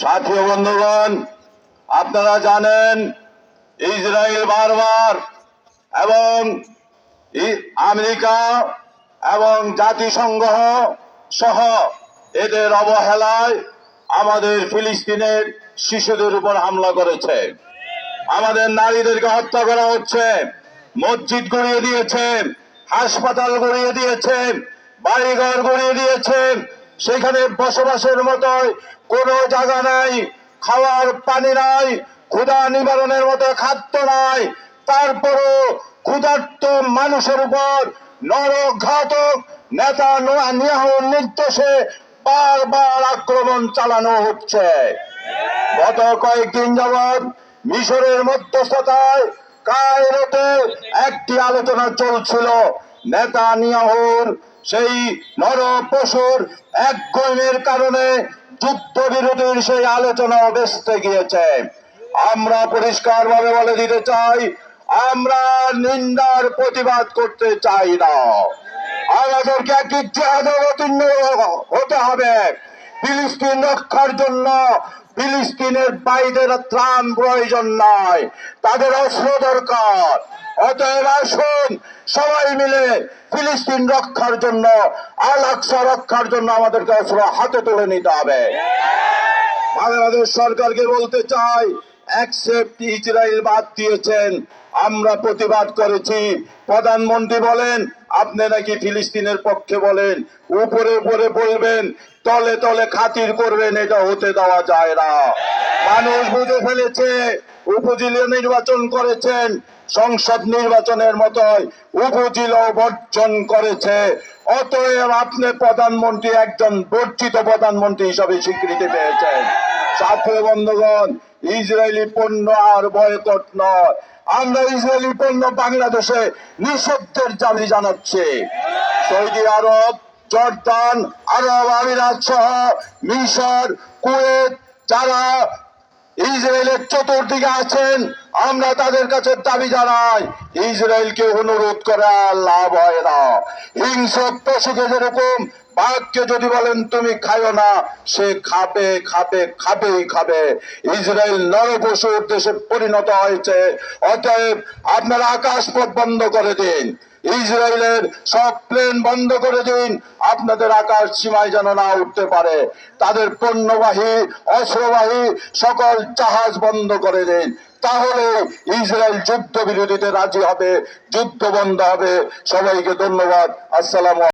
সাথী বন্ধুগণ, আপনারা জানেন ইসরায়েল বারবার এবং আমেরিকা এবং জাতিসংঘ সহ এদের অবহেলায় আমাদের ফিলিস্তিনের শিশুদের উপর হামলা করেছে। আমাদের নারীদেরকে হত্যা করা হচ্ছে, মসজিদ গড়িয়ে দিয়েছে, হাসপাতাল গড়িয়ে দিয়েছে, বাড়িঘর গড়িয়ে দিয়েছে সেখানে বসবাসের মতো কোনো জায়গা নাই, খাওয়ার পানি নাই, ক্ষুধা নিবারণের মতো খাদ্য নাই। তারপরও ক্ষুধার্ত মানুষের উপর নরঘাতক নেতা নিয়াহুর নির্দেশে বারবার আক্রমণ চালানো হচ্ছে। গত কয়েকদিন যাবৎ মিশরের মধ্যস্থতায় কায়রোতে একটি আলোচনা চলছিল। নেতা নিয়াহুর, সেই নর পশুর এক গইমের কারণে যুদ্ধ বিরোধীর সেই আলোচনা বেসতে গিয়েছে। আমরা পরিষ্কার ভাবে বলে দিতে চাই, আমরা নিন্দার প্রতিবাদ করতে চাই না। আমাদেরকে একটি জেহাদে অবতীর্ণ হতে হবে। ফিলিস্তিন রক্ষার জন্য ফিলিস্তিনের বাইদের ত্রাণ প্রয়োজন নয়। তাদের অস্ত্র দরকার। অতএব আসুন, সবাই মিলে ফিলিস্তিন রক্ষার জন্য আল আকসা রক্ষার জন্য আমাদেরকে অস্ত্র হাতে তুলে নিতে হবে। বাংলাদেশ সরকারকে বলতে চাই অ্যাকসেপ্ট ইসরায়েল বাদ দিয়েছেন। আমরা প্রতিবাদ করেছি। প্রধানমন্ত্রী বলেন, আপনি নাকি ফিলিস্তিনের পক্ষে বলেন, উপরে উপরে বলবেন, তলে তলে খাতির করবেন, এটা হতে দেওয়া যায় না। মানুষ বুঝে ফেলেছে, উপজেলা নির্বাচন করেছেন সংসদ নির্বাচনের মতোই উপজেলা বর্জন করেছে। অতএব আপনি প্রধানমন্ত্রী, একজন বর্জিত প্রধানমন্ত্রী হিসাবে স্বীকৃতি পেয়েছেন। সাথে বন্ধুগণ, ইসরায়েলি পণ্য আর বয়কট নয়। আমরা ইসরায়েলি পণ্য বাংলাদেশে নিষিদ্ধের দাবি জানাচ্ছি। সৌদি আরব, জর্দান, আরব আমিরাত সহ মিশর, কুয়েত যারা ইসরায়েলের চতুর্দিকে আছেন, আমরা তাদের কাছে দাবি জানাই, ইসরায়েলকে অনুরোধ করা লাভ হয় না। হিংস্র পশুকে যেরকম, বাঘকে যদি বলেন, তুমি খাইও না সে খাবে খাবে, খাবেই খাবে। ইসরায়েল নরপশুর দেশে পরিণত হয়েছে। অতএব আপনারা আকাশপথ বন্ধ করে দিন। ইসরায়েলের সব প্লেন বন্ধ করে দিন। আপনাদের আকাশ সীমায় যেন না উঠতে পারে। তাদের পণ্যবাহী, অস্ত্রবাহী সকল জাহাজ বন্ধ করে দিন। তাহলে ইসরায়েল যুদ্ধ বিরোধীতে রাজি হবে, যুদ্ধ বন্ধ হবে। সবাইকে ধন্যবাদ। আসসালাম